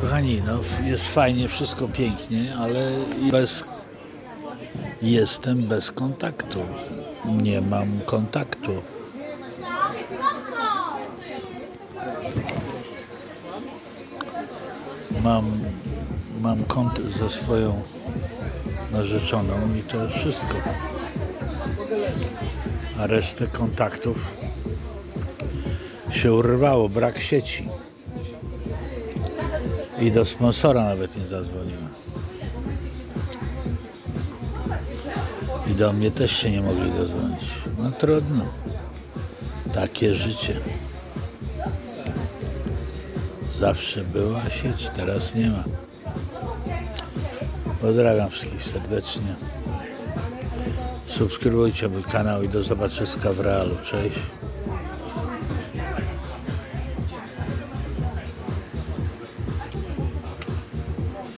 Kochani, no jest fajnie, wszystko pięknie, ale bez... Jestem bez kontaktu. Nie mam kontaktu. Mam, mam kontakt ze swoją narzeczoną i to jest wszystko. A resztę kontaktów się urwało, brak sieci. I do sponsora nawet nie zadzwoniłem. I do mnie też się nie mogli dodzwonić. No trudno. Takie życie. Zawsze była sieć, teraz nie ma. Pozdrawiam wszystkich serdecznie. Subskrybujcie mój kanał i do zobaczyska w realu. Cześć.